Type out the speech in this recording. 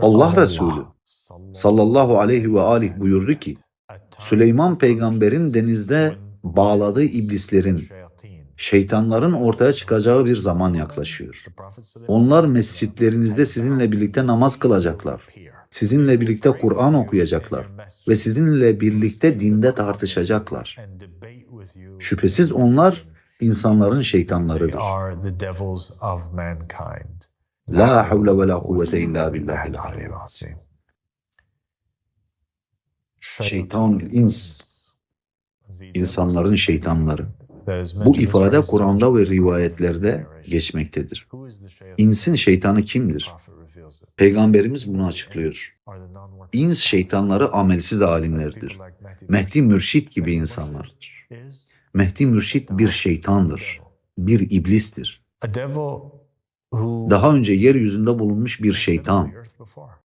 Allah Resulü sallallahu aleyhi ve aleyh buyurdu ki Süleyman peygamberin denizde bağladığı iblislerin, şeytanların ortaya çıkacağı bir zaman yaklaşıyor. Onlar mescitlerinizde sizinle birlikte namaz kılacaklar. Sizinle birlikte Kur'an okuyacaklar ve sizinle birlikte dinde tartışacaklar. Şüphesiz onlar insanların şeytanlarıdır. La havle ve la kuvvete illa billahil aliyyil azim. Şeytan, ins, insanların şeytanları. Bu ifade Kur'an'da ve rivayetlerde geçmektedir. İnsin şeytanı kimdir? Peygamberimiz bunu açıklıyor. İns şeytanları amelsiz alimlerdir. Mehdi Mürşit gibi insanlardır. Mehdi Mürşit bir şeytandır. Bir iblistir. Daha önce yeryüzünde bulunmuş bir şeytan.